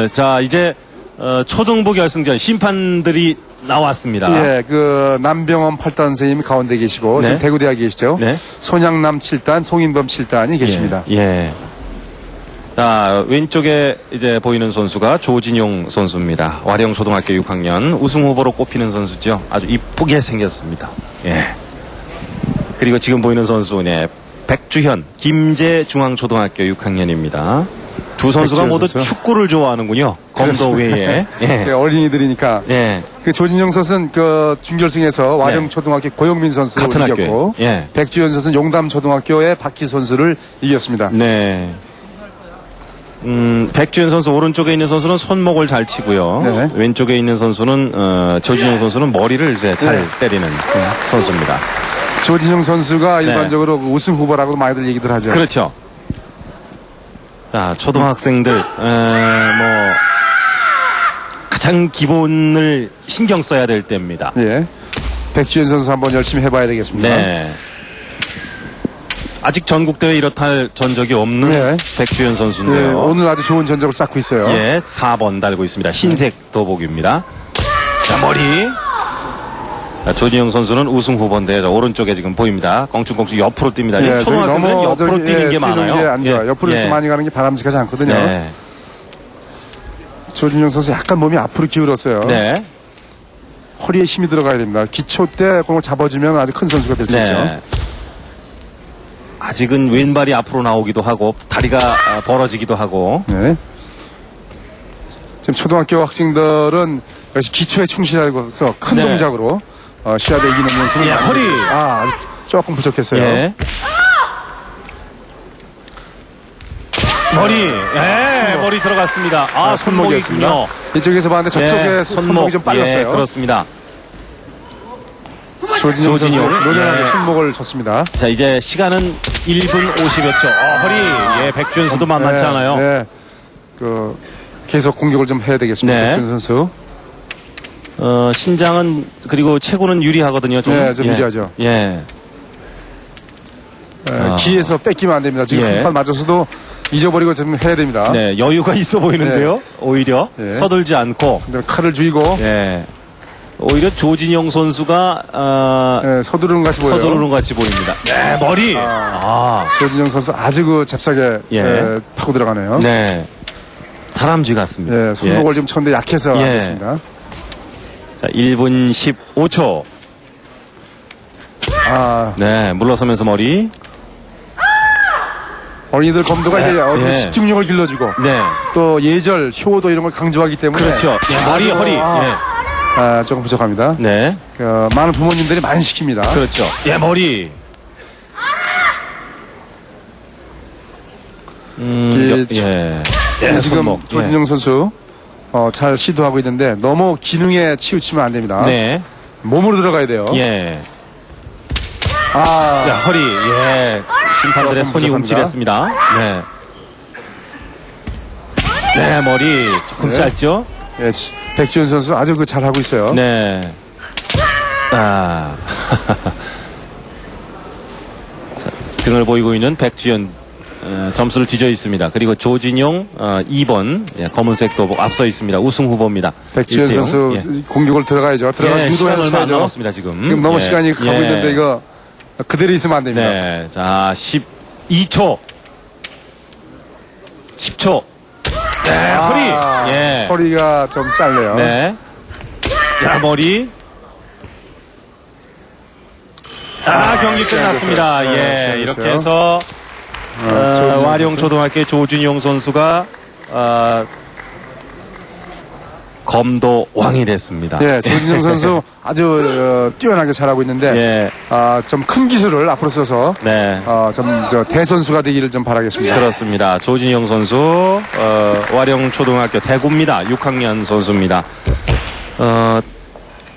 어, 자, 이제 어, 초등부 결승전 심판들이 나왔습니다. 예, 그 남병원 8단 선생님이 가운데 계시고 네. 지금 대구대학에 계시죠. 네. 손양남 7단, 송인범 7단이 계십니다. 예. 예. 자, 왼쪽에 이제 보이는 선수가 조진용 선수입니다. 와령 초등학교 6학년 우승 후보로 꼽히는 선수죠. 아주 이쁘게 생겼습니다. 예. 그리고 지금 보이는 선수, 네. 백주현, 김제 중앙초등학교 6학년입니다. 두 선수가 모두 선수. 축구를 좋아하는군요. 검도 외에. 그 예. 어린이들이니까 예. 그 조진영 선수는 그 준결승에서 와룡초등학교 고영민 선수를 같은 이겼고 학교에. 예. 백주현 선수는 용담 초등학교의 박희 선수를 이겼습니다. 네. 음, 백주현 선수 오른쪽에 있는 선수는 손목을 잘 치고요. 네. 왼쪽에 있는 선수는 어, 조진영 선수는 머리를 이제 잘 네. 때리는 선수입니다. 조진영 선수가 일반적으로 그 우승 후보라고 많이들 얘기들 하죠. 네. 그렇죠. 자, 초등학생들 에, 뭐 가장 기본을 신경 써야 될 때입니다. 예. 백주현 선수 한번 열심히 해봐야 되겠습니다. 네. 아직 전국대회 이렇다 할 전적이 없는 네. 백주현 예, 선수인데요. 오늘 아주 좋은 전적을 쌓고 있어요. 예, 4번 달고 있습니다. 흰색 도복입니다. 자, 머리. 자, 조진영 선수는 우승 후보인데, 저 오른쪽에 지금 보입니다. 껑충껑충 옆으로 뜁니다. 예, 이 초등학생들은 너무 옆으로 저기, 뛰는 예, 게 많아요. 게안 좋아요. 예, 옆으로 예. 이렇게 많이 가는 게 바람직하지 않거든요. 네. 조진영 선수 약간 몸이 앞으로 기울었어요. 네. 허리에 힘이 들어가야 됩니다. 기초 때 공을 잡아주면 아주 큰 선수가 될수 네. 있죠. 아직은 왼발이 앞으로 나오기도 하고, 다리가 아, 벌어지기도 하고, 네. 지금 초등학교 학생들은 역시 기초에 충실하고서 큰 네. 동작으로 어, 시합에 이기는 연습을 예, 허리. 아, 아주 조금 부족했어요. 예. 머리, 예, 머리 들어갔습니다. 아, 아, 손목이군요. 손목이었습니다. 이쪽에서 봤는데 저쪽에 예, 손목 이 좀 빨랐어요. 예, 그렇습니다. 조진영 선수 조진영. 노련하게 예. 손목을 쳤습니다. 자, 이제 시간은 1분 50여 초. 어, 허리, 예, 백주현 선수도 만만치 네, 않아요. 네. 그 계속 공격을 좀 해야 되겠습니다. 네. 백준 선수. 어, 신장은 그리고 체구는 유리하거든요. 좀. 네, 좀 예. 유리하죠. 예. 에, 아. 기에서 뺏기면 안 됩니다. 지금 예. 한판 맞아서도 잊어버리고 좀 해야 됩니다. 네, 여유가 있어 보이는데요. 오히려 네. 서둘지 않고. 근데 칼을 쥐고 예. 오히려 조진영 선수가 어, 예, 서두르는 같이 보여요. 서두르는 것 같이 보입니다. 네, 머리. 아, 조진영 선수 아주 그 잽싸게 예. 에, 파고 들어가네요. 네. 다람쥐 같습니다. 예, 손목을 좀 쳤는데 약해서 예. 안 됐습니다. 자, 1분 15초. 아, 네, 물러서면서 머리. 어린이들 검도가 네, 이제 예. 집중력을 길러주고 네. 또 예절, 효도 이런 걸 강조하기 때문에 그렇죠. 예, 머리, 아주, 허리. 아, 아, 조금 부족합니다. 예. 네. 어, 많은 부모님들이 많이 시킵니다. 그렇죠. 예, 머리. 음, 이- 여- 예. 예, 지금 손목. 조진영 선수 어, 잘 시도하고 있는데 너무 기능에 치우치면 안 됩니다. 예. 네. 몸으로 들어가야 돼요. 예. 아, 자, 허리. 예. 심판들의 손이 부족합니다. 움찔했습니다. 네. 네, 머리 조금 네. 짧죠? 예, 지- 백지훈 선수 아주 그 잘하고 있어요. 네. 아. 자, 등을 보이고 있는 어, 점수를 뒤져 있습니다. 그리고 조진용 어, 2번 예, 검은색 도복 앞서 있습니다. 우승 후보입니다. 1대0. 선수 예. 공격을 들어가야죠. 들어가 예, 유도해 시간 얼마. 남았습니다, 지금. 지금 너무 예. 시간이 가고 예. 있는데 이거 그대로 있으면 안 됩니다. 네. 자, 12초. 10초. 네, 아, 허리. 예. 허리가 좀 짧네요. 네. 야, 머리. 아, 경기 끝났습니다. 네, 예. 이렇게 해서 어, 어, 조진영 와룡. 초등학교 조준용 선수가 어, 검도 왕이 됐습니다. 예, 조진영 선수 아주 어, 뛰어나게 잘하고 있는데 예, 아, 좀 큰 기술을 앞으로 써서 네. 어, 좀 저, 대선수가 되기를 좀 바라겠습니다. 그렇습니다. 조진영 선수, 어, 와령 초등학교 대구입니다. 6학년 선수입니다. 어,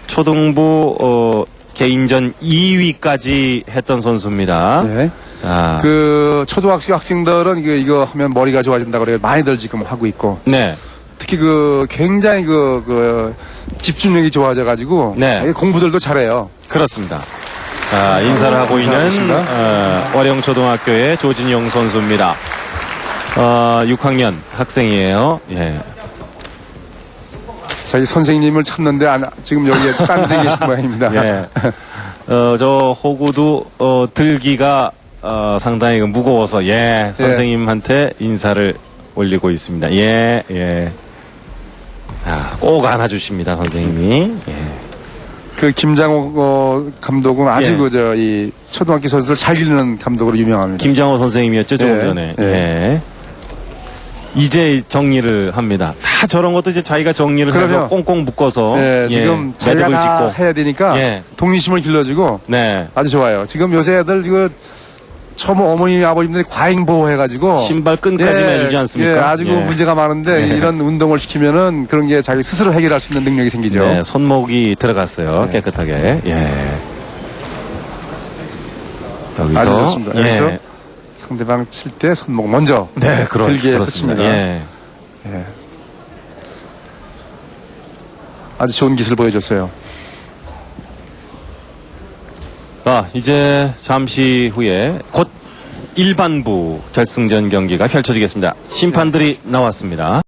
초등부, 어, 개인전 2위까지 했던 선수입니다. 네. 아, 그 초등학생 학생들은 이거, 이거 하면 머리가 좋아진다고 그래 많이들 지금 하고 있고 네. 특히 그 굉장히 그, 그 집중력이 좋아져 가지고 네. 공부들도 잘해요. 그렇습니다. 자, 인사를 하고 있는. 어, 와령초등학교의 조진영 선수입니다. 어, 6학년 학생이에요. 예. 저희 선생님을 찾는데 안- 지금 여기에 딴 데 계신 모양입니다. 예. 어, 저 호구도 어, 들기가 어, 상당히 그 무거워서 예 선생님한테 인사를 올리고 있습니다. 예 예. 아, 꼭 안아주십니다 선생님이. 예. 그 김장호 어, 감독은 아주 예. 그저 이 초등학교 선수들 잘 기르는 감독으로 유명합니다. 김장호 선생님이었죠 조금 예, 전에. 예. 예. 이제 정리를 합니다. 다 저런 것도 이제 자기가 정리를 해서 그럼요. 꽁꽁 묶어서 예, 지금 자기가 매듭을 다 짓고. 해야 되니까 예. 독립심을 길러주고 네. 아주 좋아요. 지금 요새 애들 이거 처음 어머니 아버님들이 과잉 보호해가지고 신발 끈까지 해주지 않습니까? 예, 아주 그 예. 문제가 많은데 예. 이런 운동을 시키면은 그런 게 자기 스스로 해결할 수 있는 능력이 생기죠. 네, 손목이 들어갔어요. 네. 깨끗하게. 예. 여기서 아주 좋습니다. 예. 여기서 상대방 칠 때 손목 먼저 네, 그렇, 들게. 했습니다. 예. 예. 아주 좋은 기술 보여줬어요. 아, 이제 잠시 후에 곧 일반부 결승전 경기가 펼쳐지겠습니다. 심판들이 나왔습니다.